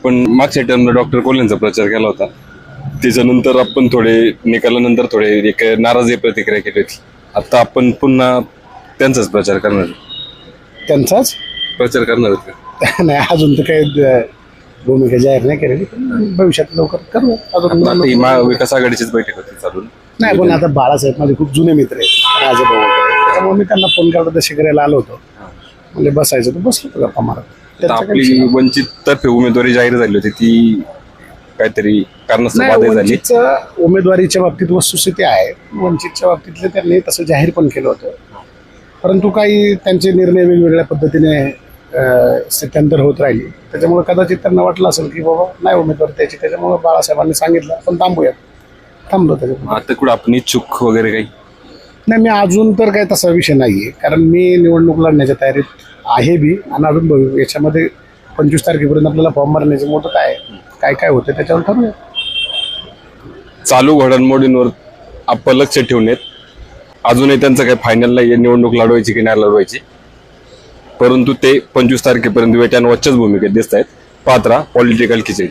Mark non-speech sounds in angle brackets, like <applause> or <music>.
आपण मागच्या टर्मला डॉक्टर कोल्यांचा प्रचार केला होता. त्याच्यानंतर आपण थोडे निकालानंतर थोडे एक नाराजी प्रतिक्रिया केली होती. आता आपण पुन्हा त्यांचाच प्रचार करणार त्यांचाच? प्रचार करणार आहोत का? <laughs> नाही अजून तर काही अं, भूमिका जाहीर नाही केलेली पण भविष्यात लवकर करू. अजून आता ही महाविकास आघाडीचीच बैठक होती चालून. नाही पण आता बाळासाहेब माझे खूप जुने मित्र आहेत राजाभाऊ वगैरे. त्याच्यामुळे मी त्यांना फोन करता तसे करायला आलो होतो. म्हणजे बसायचं तर बसलो होतो गप्पा मारत. आता त्यांचा आपली. वंचित तर्फे उमेदवारी जाहीर झाली होती ती काहीतरी कारणास्तव नाही बाधित झाली. वंचितचं उमेदवारीच्या बाबतीत वस्तुस्थिती आहे. वंचितच्या बाबतीतले त्यांनी तसं जाहीर पण केलं होतं. परंतु काही त्यांचे निर्णय वेगवेगळ्या पद्धतीने अं, स्थित्यंतर होत राहिली. त्याच्यामुळे कदाचित त्यांना वाटलं असेल की बाबा नाही उमेदवारी द्यायची. त्याच्यामुळे बाळासाहेबांनी सांगितलं आपण थांबूया थांबलो त्याच्यामुळे आता कुठं आपण इच्छुक वगैरे काही? नाही मी अजून तर काही तसा विषय नाही आहे कारण मी निवडणूक लढण्याच्या तयारीत आहे बी. आणि अजून बघू याच्यामध्ये पंचवीस तारखेपर्यंत आपल्याला फॉर्म भरण्याचे मोठं काय काय काय होतं त्याच्यावर ठरवूया. चालू घडामोडींवर आपण लक्ष ठेवून येत. अजूनही त्यांचं काही फायनल नाही निवडणूक लढवायची की नाही लढवायची. परंतु ते पंचवीस तारखेपर्यंत वेट्यान वच्चच भूमिकेत दिसत आहेत पात्रा पॉलिटिकल खिचडी.